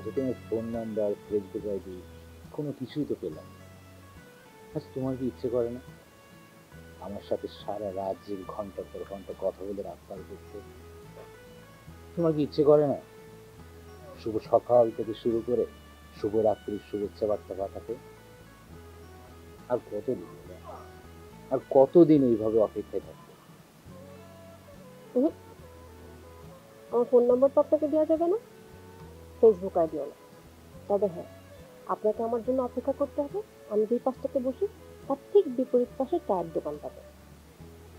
আজকে তোমার phone number Facebook ID কোনো কিছুই তো পেলাম আচ্ছা তোমার কি ইচ্ছে করে না? আমার সাথে সারা রাত যে ঘণ্টার পর ঘণ্টা কথা বলে রাত পার করতে তোমার কি ইচ্ছে করে না? শুভ সকাল থেকে শুরু করে শুভ রাত্রির শুভেচ্ছা বার্তা পাঠাতে। আর কতদিন আর কতদিন এইভাবে অপেক্ষায় থাকবে? আমার ফোন নাম্বার আপনাকে দেওয়া যাবে না। ফেসবুক আইডিও না। তবে হ্যাঁ আপনাকে আমার জন্য অপেক্ষা করতে হবে। আমি যেই পাশটাতে বসি তার ঠিক বিপরীত পাশে চায়ের দোকানটাতে।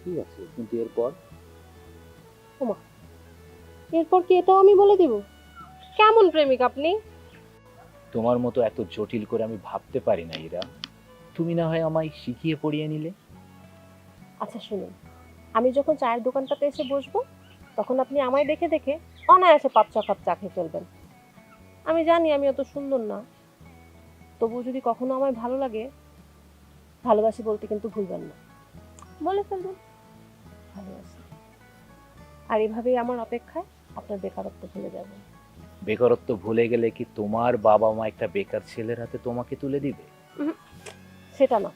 ঠিক আছে? কিন্তু এরপর? ওমা এরপর কি এটাও আমি বলে দিব? কেমন প্রেমিক আপনি? তোমার মতো এত জটিল করে আমি ভাবতে পারি না ইরা। তুমি না হয় আমায় শিখিয়ে পড়িয়ে নিলে? আচ্ছা শুনুন। আমি যখন চায়ের দোকানটাতে এসে বসবো তখন আপনি আমায় দেখে দেখে অনায়াসে পাঁচ ছ কাপ চা খেয়ে চলবেন। আমি জানি আমি অত সুন্দর না। তবুও যদি কখনো আমায় ভালো লাগে ভালোবাসি বলতে কিন্তু ভুলবেন না। বলে ফেলবেন ভালোবাসি আর এভাবেই আমার অপেক্ষায় আপনার বেকারত্ব ভুলে যাবেন বেকারত্ব ভুলে গেলে কি তোমার বাবা মা একটা বেকার ছেলের হাতে তোমাকে তুলে দিবে? সেটা না।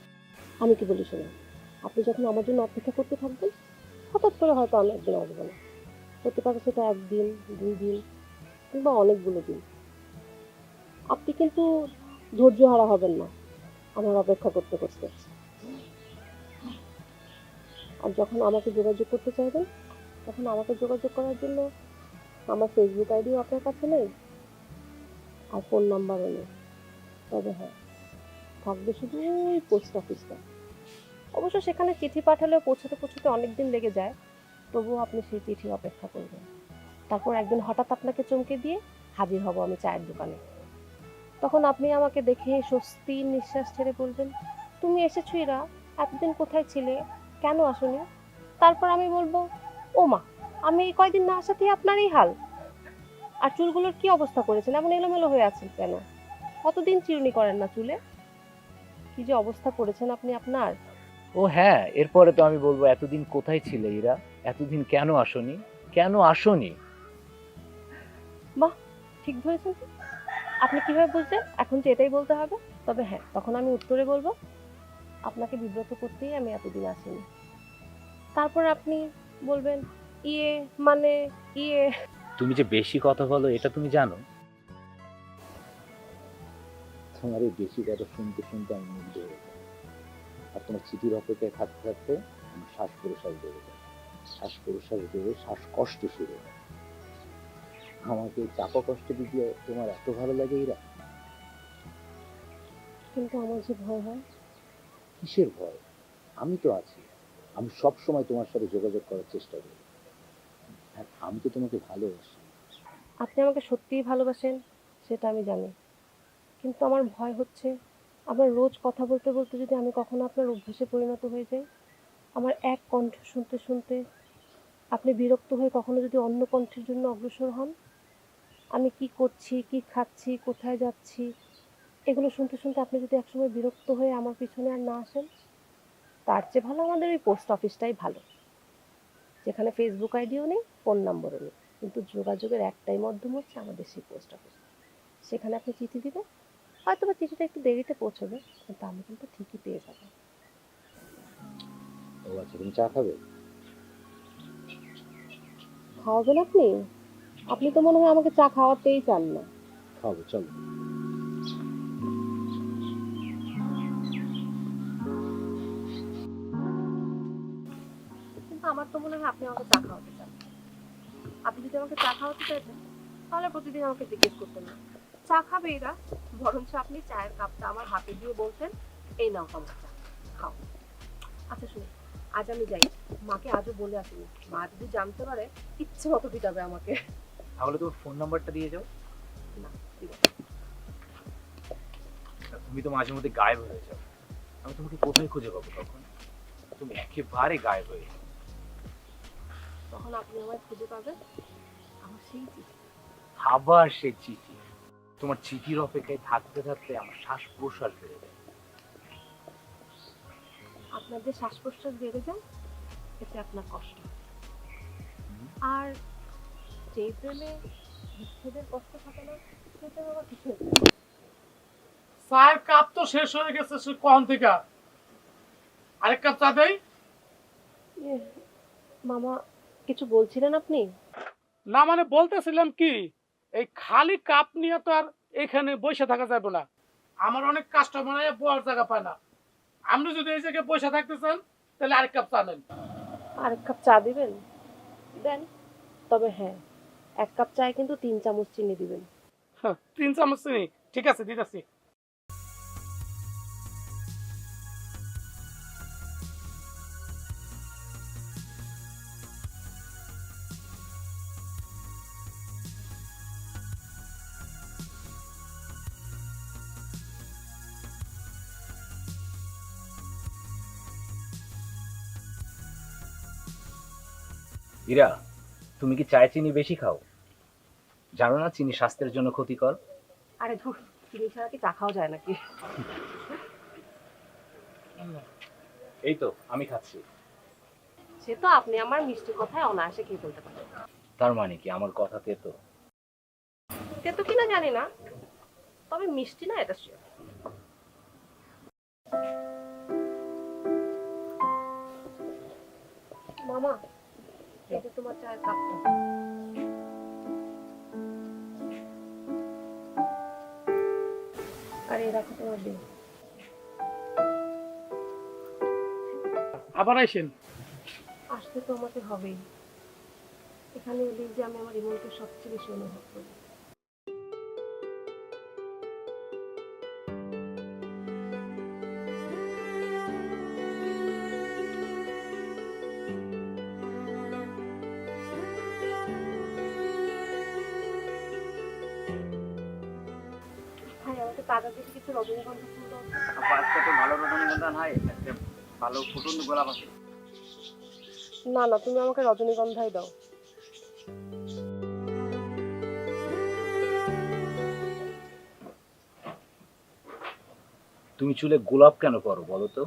আমি কি বলি শুনুন আপনি যখন আমার জন্য অপেক্ষা করতে থাকবেন হঠাৎ করে হয়তো আমি একদিন আসব না। হতে পারে সেটা একদিন দুই দিন কিংবা অনেকগুলো দিন। আপনি কিন্তু ধৈর্য হারা হবেন না। আমার অপেক্ষা করতে করতে। আর যখন আমাকে যোগাযোগ করতে চাইবেন, তখন আমাকে যোগাযোগ করার জন্য আমার ফেসবুক আইডিও আপনার কাছে নেই, আর ফোন নাম্বারও নেই। তবে হ্যাঁ থাকবে শুধু ওই পোস্ট অফিসটা অবশ্য সেখানে চিঠি পাঠালেও পৌঁছাতে পৌঁছাতে অনেক দিন লেগে যায়, তবুও আপনি সেই চিঠির অপেক্ষা করবেন। তারপর একদিন হঠাৎ আপনাকে চমকে দিয়ে হাজির হব আমি চায়ের দোকানে। তখন আপনি আমাকে দেখে স্বস্তি নিঃশ্বাস ছেড়ে বলবেন তুমি এসেছ এরা এতদিন কোথায় ছিলে? কেন আসনি? তারপর আমি বলব ও মা আমি এই কয়দিন না আসাতেই আপনার এই হাল। আর চুলগুলোর কি অবস্থা করেছেন? এমন এলোমেলো হয়ে আছেন কেন? কতদিন চিরুনি করেন না চুলে? কি যে অবস্থা করেছেন আপনি আপনার? ও হ্যাঁ এরপরে তো আমি বলব এতদিন কোথায় ছিলে ইরা? এতদিন কেন আসনি? কেন আসনি? বাহ ঠিক ধরেছেন? আপনি কীভাবে বুঝলেন? এখন তো এটাই বলতে হবে তবে হ্যাঁ তখন আমি উত্তরে বলব আপনাকে বিব্রত করতেই আমি এতদিন আসিনি তারপর আপনি বলবেন ইয়ে মানে ইয়ে। তুমি যে বেশি কথা বলো এটা তুমি জানো? তোমার এই বেশি কথা শুনতে শুনতে আমি মুগ্ধ হয়ে যাই আর তোমার চিঠির অপেক্ষায় থাকতে থাকতে আমার শ্বাস প্রশ্বাস বেড়ে যায় শ্বাস প্রশ্বাস বেড়ে শ্বাসকষ্ট শুরু হয় আমাকে চাপা কষ্ট দিতে তোমার এত ভালো লাগে এরা? কিন্তু আমার যে ভয় হয়? কিসের ভয়? আমি তো আছি। আমি সব সময় তোমার সাথে যোগাযোগ করার চেষ্টা করি। আর আমি তো তোমাকে ভালোবাসি। আপনি আমাকে সত্যিই ভালোবাসেন সেটা আমি জানি। কিন্তু আমার ভয় হচ্ছে আমার রোজ কথা বলতে বলতে যদি আমি কখনো আপনার অভ্যাসে পরিণত হয়ে যাই আমার এক কণ্ঠ শুনতে শুনতে আপনি বিরক্ত হয়ে কখনো যদি অন্য কণ্ঠের জন্য অগ্রসর হন আমি কি করছি কি খাচ্ছি কোথায় যাচ্ছি? এগুলো শুনতে শুনতে আপনি যদি একসময় বিরক্ত হয়ে আমার পিছনে আর না আসেন তার চেয়ে ভালো আমাদের ওই পোস্ট অফিসটাই ভালো। যেখানে ফেসবুক আইডিও নেই ফোন নম্বরও নেই কিন্তু যোগাযোগের একটাই মাধ্যম হচ্ছে আমাদের সেই পোস্ট অফিস। সেখানে আপনি চিঠি দিবেন হয়তো বা চিঠিটা একটু দেরিতে পৌঁছবে কিন্তু আমি কিন্তু ঠিকই পেয়ে যাব। ও আচ্ছা তুমি চা খাবে? খাওয়াবেন আপনি? আপনি তো মনে হয় আমাকে চা খাওয়াতেই চান না। খাব চলো। কিন্তু আমার তো মনে হয় আপনি আমাকে চা খাওয়াতে চান আপনি যদি আমাকে চা খাওয়াতে চাইতেন তাহলে প্রতিদিন আমাকে জিজ্ঞেস করতেন না। চা খাবে এরা বরঞ্চ আপনি চায়ের কাপটা আমার হাতে দিয়ে বলতেন এই নাও আমার চা খাও। আচ্ছা শুনুন আজ আমি যাই। মাকে আজও বলে আসিনি। মা যদি জানতে পারে ইচ্ছে মতো পিটাবে আমাকে। তাহলে তোমার ফোন নাম্বারটা দিয়ে যাও। না তুমি তো মাঝে মধ্যে গায়েব হয়ে যাও। আমি তোমাকে কোথায় খুঁজে পাবো তখন? তুমি একেবারে গায়েব হয়ে যাও। তখন আপনি আমায় খুঁজে পাবেন আমার সেই চিঠি। আবার সে চিঠি। তোমার চিঠির অপেক্ষায় থাকতে থাকতে আমার শ্বাস প্রশ্বাস বেড়ে যায়। আপনার যে শ্বাস প্রশ্বাস বেড়ে যায় এতে আপনার কষ্ট। আর যেই প্রেমে বিচ্ছেদের কষ্ট না সেটা আবার কিসের চায়ের কাপ তো শেষ হয়ে গেছে সে কখন থেকে? আরেক কাপ চা দেই? মামা কিছু বলছিলেন আপনি? না মানে বলতেছিলাম কি এই খালি কাপ নিয়ে তো আর এখানে বসে থাকা যাবে না। আমার অনেক কাস্টমার বয়ার জায়গা পায় না। আপনি যদি এই জায়গায় বসে থাকতে চান তাহলে আরেক কাপ চা নেন। আরেক কাপ চা দিবেন? দেন। তবে হ্যাঁ। এক কাপ চায় কিন্তু তিন চামচ চিনি দিবেন। হ্যাঁ, তিন চামচ চিনি। ঠিক আছে দিতেছি। ইরা তুমি কি চায় চিনি বেশি খাও? জানো না চিনি স্বাস্থ্যের জন্য ক্ষতিকর? আরে ধুর চিনি ছাড়া কি চা খাওয়া যায় নাকি? এই তো আমি খাচ্ছি। সে তো আপনি আমার মিষ্টি কথায় অনায়াসে খেয়ে ফেলতে পারেন। তার মানে কি? আমার কথা তেতো। তেতো কিনা জানি না। তবে মিষ্টি না এটা শিওর আবার আইসেন? আসতে তো আমাকে হবেই। এখানে এলেই যে আমি আমার ইমনকে সবচেয়ে বেশি অনুভব করি। ভাই আমাকে কিছু রজনীগন্ধা ফুল দাও। আপা তো ভালো রজনীগন্ধা নাই ভালো ফুটন্ত গোলাপ আছে। না না তুমি আমাকে রজনীগন্ধাই দাও। তুমি চুলে গোলাপ কেন করো বলো তো?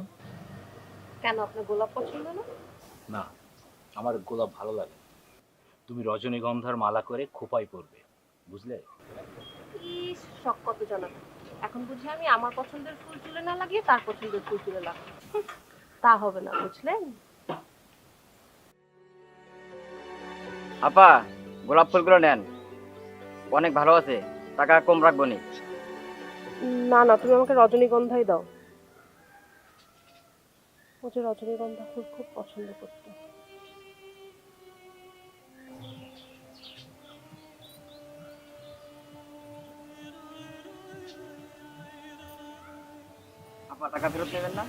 কেন আপনার গোলাপ পছন্দ না? না আমার গোলাপ ভালো লাগে। তুমি রজনীগন্ধার মালা করে খোপায় পরবে বুঝলে? ইস শখ কত জানা এখন বুঝি আমি আমার পছন্দের ফুল চুলে না লাগিয়ে তার পছন্দের ফুল চুলে লাগাবো তা হবে না বুঝলেন আপা গোলাপ ফুলগুলো নেন। অনেক ভালো আছে টাকা কম রাখব নি। না না তুমি আমাকে রজনীগন্ধাই দাও। ও যে রজনীগন্ধা ফুল খুব পছন্দ করতো। আপা টাকা ফেরত নেবেন না?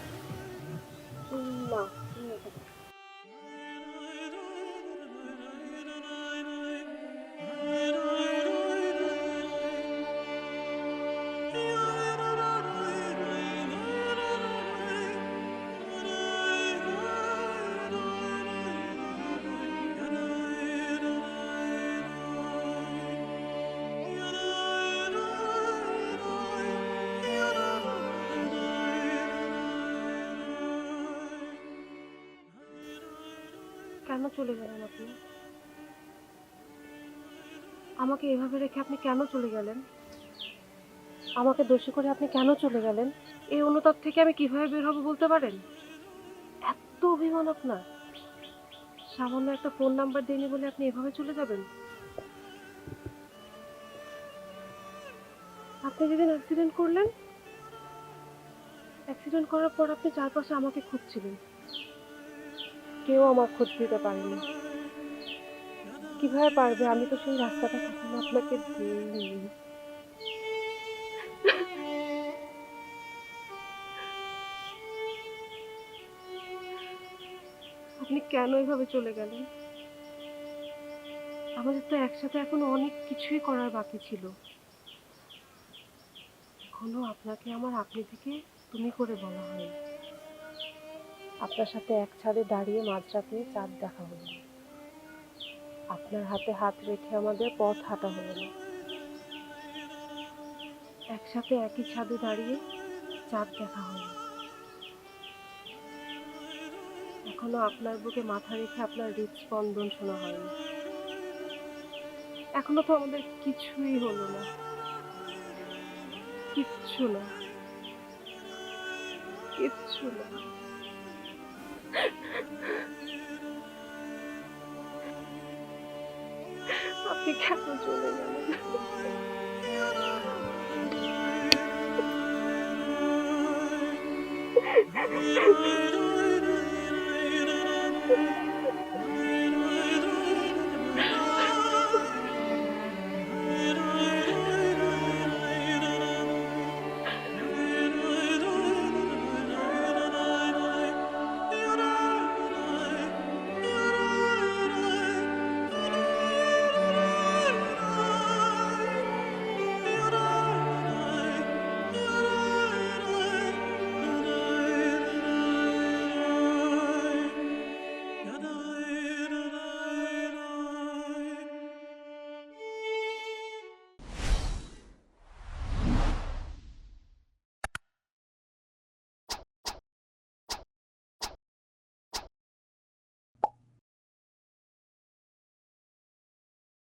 কেন চলে গেলেন আপনি? আমাকে এভাবে রেখে আপনি কেন চলে গেলেন? আমাকে দোষী করে আপনি কেন চলে গেলেন? এই অনুতাপ থেকে আমি কীভাবে বের হব বলতে পারেন? এত অভিমান আপনার। সামান্য একটা ফোন নাম্বার দেয়নি বলে আপনি এভাবে চলে যাবেন? আপনি যেদিন অ্যাক্সিডেন্ট করলেন অ্যাক্সিডেন্ট করার পর আপনি চারপাশে আমাকে খুঁজছিলেন। কেউ আমার খোঁজ দিতে পারেনি কীভাবে পারবে? আমি তো সেই রাস্তাটা কখনো আপনাকে দিইনি। আপনি কেন এভাবে চলে গেলেন? আমাদের তো একসাথে এখনও অনেক কিছুই করার বাকি ছিল। এখনও আপনাকে আমার আপনি থেকে তুমি করে বলা হয়নি। আপনার সাথে এক ছাদে দাঁড়িয়ে মাঝরাতে চাঁদ দেখা হলো। না। আপনার হাতে হাত রেখে আমাদের পথ হাঁটা হলো না। একসাথে একই ছাদে দাঁড়িয়ে চাঁদ দেখা হলো। এখনও আপনার বুকে মাথা রেখে আপনার হৃদস্পন্দন শোনা হয়নি। এখনও তো আমাদের কিছুই হলো না। কিচ্ছু না। কিচ্ছু না। আপনি কেন চলে গেলেন